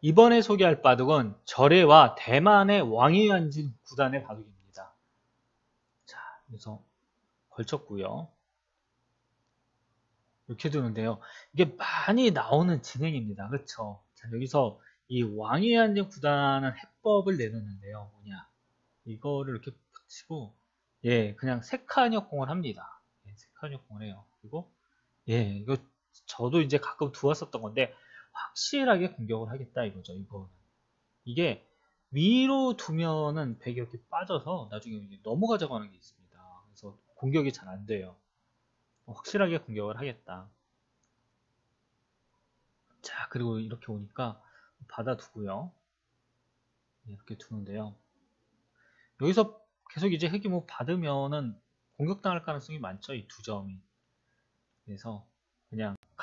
이번에 소개할 바둑은 절해와 대만의 왕이 앉은 구단의 바둑입니다. 자, 그래서 걸쳤고요. 이렇게 두는데요. 이게 많이 나오는 진행입니다. 그렇죠? 자, 여기서 이 왕이 앉은 구단은 해법을 내놓는데요. 뭐냐? 이거를 이렇게 붙이고 예, 그냥 세 칸 역공을 합니다. 예, 세 칸 역공을 해요. 그리고 예, 이거 저도 이제 가끔 두었었던 건데 확실하게 공격을 하겠다 이거죠. 이거는 이게 위로 두면은 백이 이렇게 빠져서 나중에 넘어가자고 하는 게 있습니다. 그래서 공격이 잘 안 돼요. 확실하게 공격을 하겠다. 자, 그리고 이렇게 오니까 받아두고요. 이렇게 두는데요. 여기서 계속 이제 핵이 뭐 받으면은 공격당할 가능성이 많죠. 이 두 점이. 그래서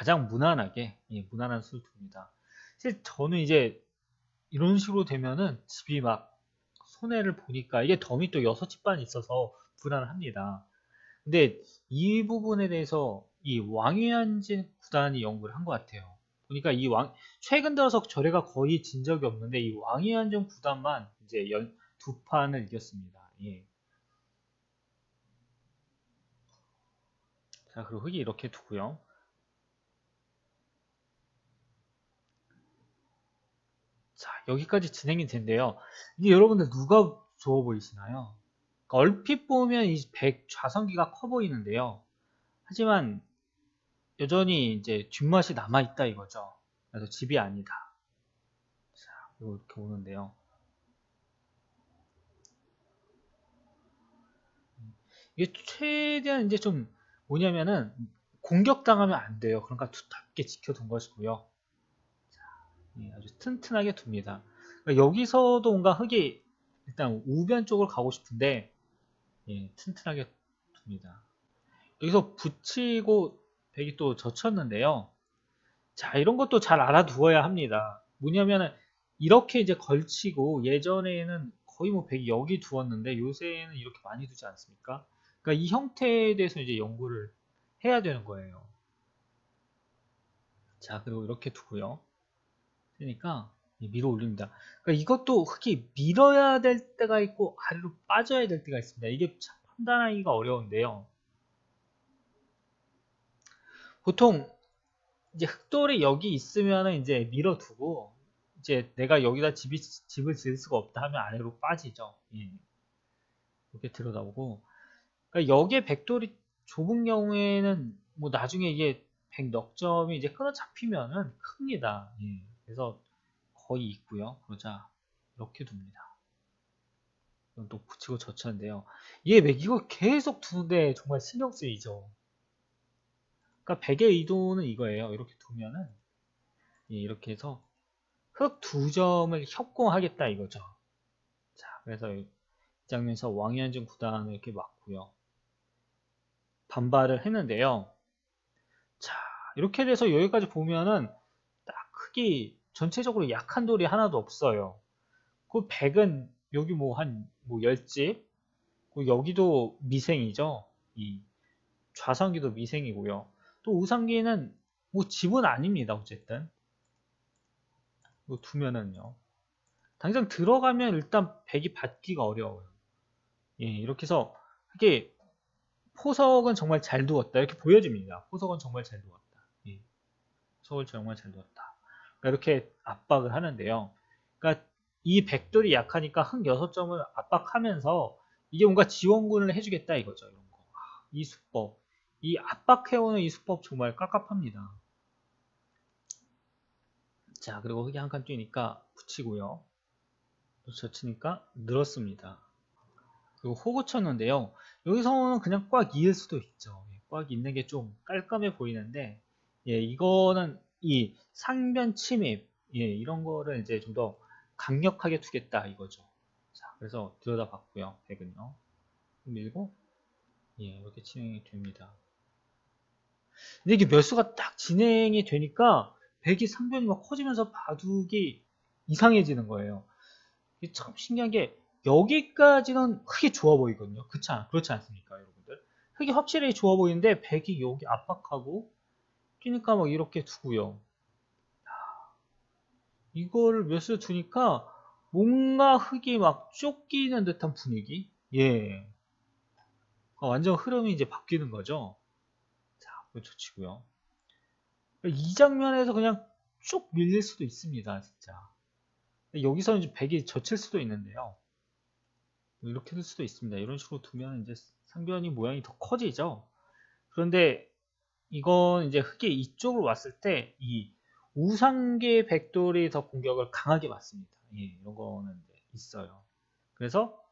가장 무난하게 예, 무난한 둡니다. 사실 저는 이제 이런 식으로 되면은 집이 막 손해를 보니까 이게 덤이 또 6집 반 있어서 불안합니다. 근데 이 부분에 대해서 이 왕위안진 구단이 연구를 한 것 같아요. 보니까 이 왕, 최근 들어서 저래가 거의 진 적이 없는데 이 왕위안전 구단만 이제 연, 두 판을 이겼습니다. 예. 자, 그리고 흙이 이렇게 두고요. 자, 여기까지 진행이 된대요. 이게 여러분들 누가 좋아 보이시나요? 그러니까 얼핏 보면 이100 좌선기가 커 보이는데요. 하지만 여전히 이제 뒷맛이 남아있다 이거죠. 그래서 집이 아니다. 자, 이렇게 오는데요. 이게 최대한 이제 좀 뭐냐면은 공격당하면 안 돼요. 그러니까 두텁게 지켜둔 것이고요. 예, 아주 튼튼하게 둡니다. 그러니까 여기서도 뭔가 흙이 일단 우변 쪽을 가고 싶은데 예, 튼튼하게 둡니다. 여기서 붙이고 백이 또 젖혔는데요. 자 이런 것도 잘 알아두어야 합니다. 뭐냐면은 이렇게 이제 걸치고 예전에는 거의 뭐 백이 여기 두었는데 요새는 이렇게 많이 두지 않습니까? 그러니까 이 형태에 대해서 이제 연구를 해야 되는 거예요. 자 그리고 이렇게 두고요. 그러니까 밀어 올립니다. 그러니까 이것도 흙이 밀어야 될 때가 있고 아래로 빠져야 될 때가 있습니다. 이게 참 판단하기가 어려운데요. 보통 이제 흑돌이 여기 있으면 이제 밀어두고 이제 내가 여기다 집이, 집을 지을 수가 없다 하면 아래로 빠지죠. 예. 이렇게 들여다보고 그러니까 여기에 백돌이 좁은 경우에는 뭐 나중에 이게 백넉점이 이제 끊어 잡히면은 큽니다. 예. 그래서 거의 있고요. 그러자 이렇게 둡니다. 이건 또 붙이고 젖혔는데요. 왜 이거 계속 두는데 정말 신경 쓰이죠. 그러니까 백의 의도는 이거예요. 이렇게 두면은 예, 이렇게 해서 흑두 점을 협공하겠다 이거죠. 자, 그래서 이 장면에서 왕이한중 구단을 이렇게 막고요. 반발을 했는데요. 자, 이렇게 돼서 여기까지 보면은 딱 크기 전체적으로 약한 돌이 하나도 없어요. 그 100은 여기 뭐 한뭐 뭐 10집 그 여기도 미생이죠. 이 좌상기도 미생이고요. 또 우상기는 뭐 집은 아닙니다. 어쨌든 이거 두면은요. 당장 들어가면 일단 100이 받기가 어려워요. 예, 이렇게 해서 이게 포석은 정말 잘 두었다. 이렇게 보여집니다. 포석은 정말 잘 두었다. 예, 포석을 정말 잘 두었다. 이렇게 압박을 하는데요. 그러니까 이 백돌이 약하니까 흑 6점을 압박하면서 이게 뭔가 지원군을 해주겠다 이거죠. 이런 거. 아, 이 수법. 이 압박해오는 이 수법 정말 깝깝합니다. 자, 그리고 흑이 한 칸 뛰니까 붙이고요. 또 젖히니까 늘었습니다. 그리고 호구 쳤는데요. 여기서는 그냥 꽉 이을 수도 있죠. 예, 꽉 있는 게 좀 깔끔해 보이는데, 예, 이거는 이 상변 침입 예, 이런 거를 이제 좀 더 강력하게 두겠다 이거죠. 자, 그래서 들여다봤고요. 100은요. 밀고 예, 이렇게 진행이 됩니다. 근데 이게 몇 수가 딱 진행이 되니까 100이 상변이 막 커지면서 바둑이 이상해지는 거예요. 이게 참 신기한 게 여기까지는 크게 좋아 보이거든요. 그렇지, 않, 그렇지 않습니까, 여러분들? 흙이 확실히 좋아 보이는데 100이 여기 압박하고 뛰니까 막 이렇게 두고요. 이거를 몇수 두니까 뭔가 흙이 막 쫓기는 듯한 분위기? 예. 어, 완전 흐름이 이제 바뀌는 거죠. 자, 그렇죠 치고요. 이 장면에서 그냥 쭉 밀릴 수도 있습니다, 진짜. 여기서는 이제 백이 젖힐 수도 있는데요. 이렇게 될 수도 있습니다. 이런 식으로 두면 이제 상변이 모양이 더 커지죠. 그런데 이건 이제 흙이 이쪽으로 왔을 때 이 우상계 백돌이 더 공격을 강하게 받습니다. 예, 이런 거는 있어요. 그래서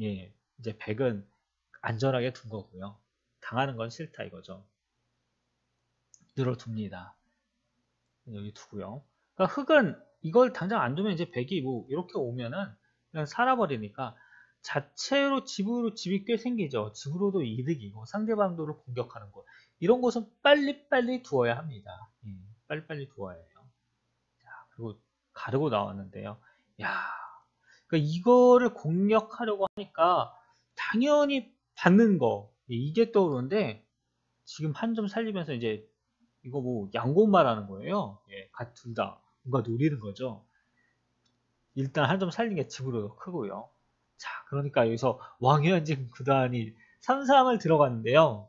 예, 이제 백은 안전하게 둔 거고요. 당하는 건 싫다 이거죠. 늘어둡니다. 여기 두고요. 그러니까 흙은 이걸 당장 안 두면 이제 백이 뭐 이렇게 오면은 그냥 살아버리니까 자체로 집으로 집이 꽤 생기죠. 집으로도 이득이고 상대방도를 공격하는 곳. 이런 곳은 빨리빨리 두어야 합니다. 예, 빨리빨리 두어야 해요. 자, 그리고 가르고 나왔는데요. 야, 그러니까 이거를 공략하려고 하니까 당연히 받는 거 예, 이게 떠오르는데 지금 한 점 살리면서 이제 이거 뭐 말하는 거예요. 예, 둘 다 뭔가 노리는 거죠. 일단 한 점 살린 게 집으로 크고요. 자, 그러니까 여기서 왕현진 구단이 삼삼을 들어갔는데요.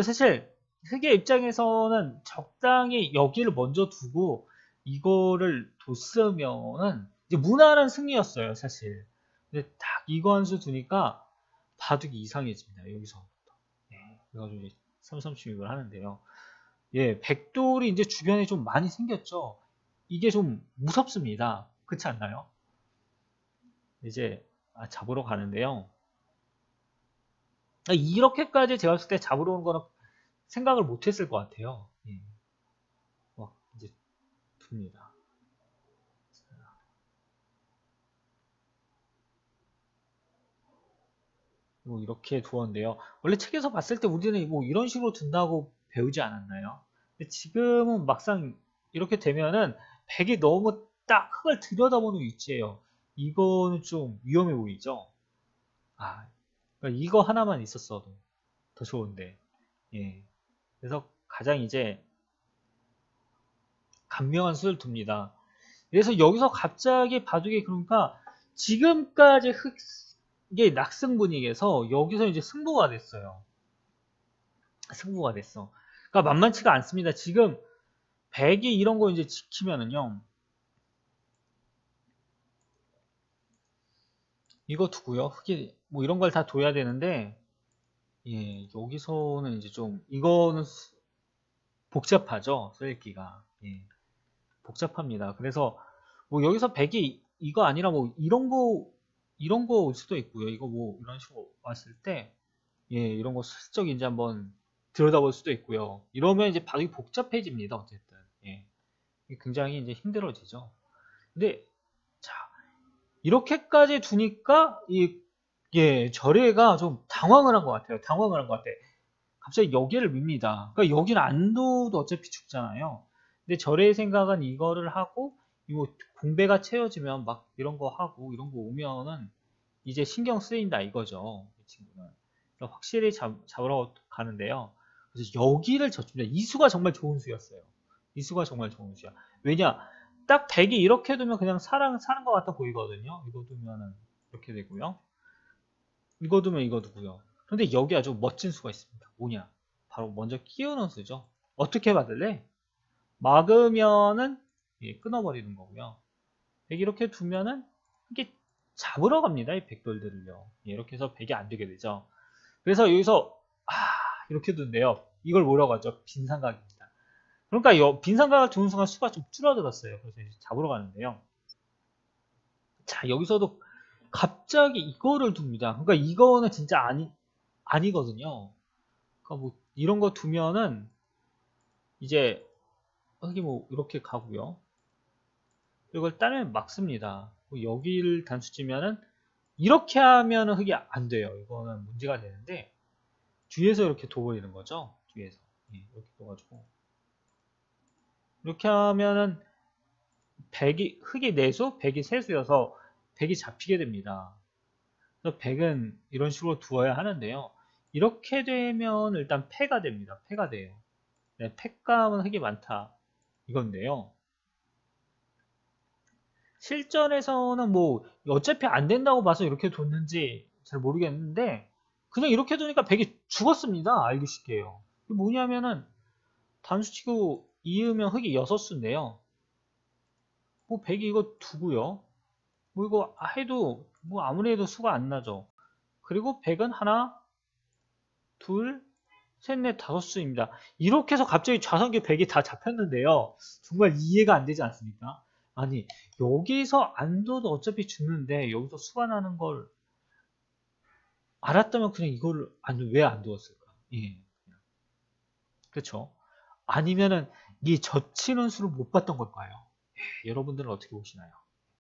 사실 흑의 입장에서는 적당히 여기를 먼저 두고 이거를 뒀으면은 이제 무난한 승리였어요, 사실. 근데 딱 이거 한 수 두니까 바둑이 이상해집니다, 여기서부터. 네, 그래가지고 이제 336을 하는데요. 예, 백돌이 이제 주변에 좀 많이 생겼죠. 이게 좀 무섭습니다. 그렇지 않나요? 이제 아, 잡으러 가는데요. 아, 이렇게까지 제가 봤을 때 잡으러 오는 거는 생각을 못 했을 것 같아요. 예. 어, 이제 둡니다. 뭐 이렇게 두었는데요. 원래 책에서 봤을 때 우리는 뭐 이런 식으로 둔다고 배우지 않았나요? 근데 지금은 막상 이렇게 되면은 백이 너무 딱 흙을 들여다보는 위치예요. 이거는 좀 위험해 보이죠? 아, 그러니까 이거 하나만 있었어도 더 좋은데. 예. 그래서 가장 이제 간명한 수를 둡니다. 그래서 여기서 갑자기 바둑이 그러니까 지금까지 흑, 이게 낙승 분위기에서 여기서 이제 승부가 됐어요. 승부가 됐어. 그러니까 만만치가 않습니다. 지금 100이 이런 거 이제 지키면은요. 이거 두고요. 흑이 뭐 이런 걸 다 둬야 되는데 예, 여기서는 이제 좀 이거는 복잡하죠. 써기가 예, 복잡합니다. 그래서 뭐 여기서 100이 이거 아니라 뭐 이런 거 이런 거 올 수도 있고요. 이거 뭐 이런 식으로 왔을 때 예, 이런 거 슬쩍 이제 한번 들여다볼 수도 있고요. 이러면 이제 방이 복잡해집니다. 어쨌든 예, 굉장히 이제 힘들어지죠. 근데 자 이렇게까지 두니까 이 예, 절애가 좀 당황을 한 것 같아요. 당황을 한 것 같아. 갑자기 여기를 밉니다. 그러니까 여기는 안 둬도 어차피 죽잖아요. 근데 절의 생각은 이거를 하고 이거 공배가 채워지면 막 이런 거 하고 이런 거 오면은 이제 신경 쓰인다 이거죠. 이 친구는. 확실히 잡, 잡으러 가는데요. 그래서 여기를 젖습니다. 이 수가 정말 좋은 수였어요. 이 수가 정말 좋은 수야. 왜냐? 딱 100이 이렇게 두면 그냥 사랑, 사는 것 같아 보이거든요. 이거 두면은 이렇게 되고요. 이거 두면 이거 두고요. 그런데 여기 아주 멋진 수가 있습니다. 뭐냐? 바로 먼저 끼우는 수죠. 어떻게 받을래? 막으면은 예, 끊어버리는 거고요. 100 이렇게 두면은 이게 잡으러 갑니다. 이 백돌들을요. 예, 이렇게 해서 100이 안 되게 되죠. 그래서 여기서 아, 이렇게 두는데요. 이걸 뭐라고 하죠? 빈상각입니다. 그러니까 요 빈상각을 두는 순간 수가 좀 줄어들었어요. 그래서 이제 잡으러 가는데요. 자, 여기서도 갑자기 이거를 둡니다. 그러니까 이거는 진짜 아니, 아니거든요. 그러니까 뭐 이런 거 두면은 이제 흙이 뭐 이렇게 가고요. 이걸 따면 막습니다. 뭐 여기를 단수 치면은 이렇게 하면은 흙이 안 돼요. 이거는 문제가 되는데 뒤에서 이렇게 둬버리는 거죠. 뒤에서 예, 이렇게 둬가지고 이렇게 하면은 백이 흙이 내수, 백이 세수여서 100이 잡히게 됩니다. 그래서 100은 이런 식으로 두어야 하는데요. 이렇게 되면 일단 패가 됩니다. 패가 돼요. 네, 패감은 흙이 많다. 이건데요. 실전에서는 뭐 어차피 안 된다고 봐서 이렇게 뒀는지 잘 모르겠는데 그냥 이렇게 두니까 100이 죽었습니다. 알기 쉽게요. 뭐냐면은 단수치고 이으면 흙이 6수인데요. 뭐 100이 이거 두고요. 뭐 이거 해도 뭐 아무리 해도 수가 안 나죠. 그리고 100은 하나, 둘, 셋, 넷, 다섯 수입니다. 이렇게 해서 갑자기 좌선기 100이 다 잡혔는데요. 정말 이해가 안 되지 않습니까? 아니 여기서 안 둬도 어차피 죽는데 여기서 수가 나는 걸 알았다면 그냥 이걸 왜 안 두었을까? 예. 그렇죠. 아니면은 이 젖히는 수를 못 봤던 걸까요? 예, 여러분들은 어떻게 보시나요?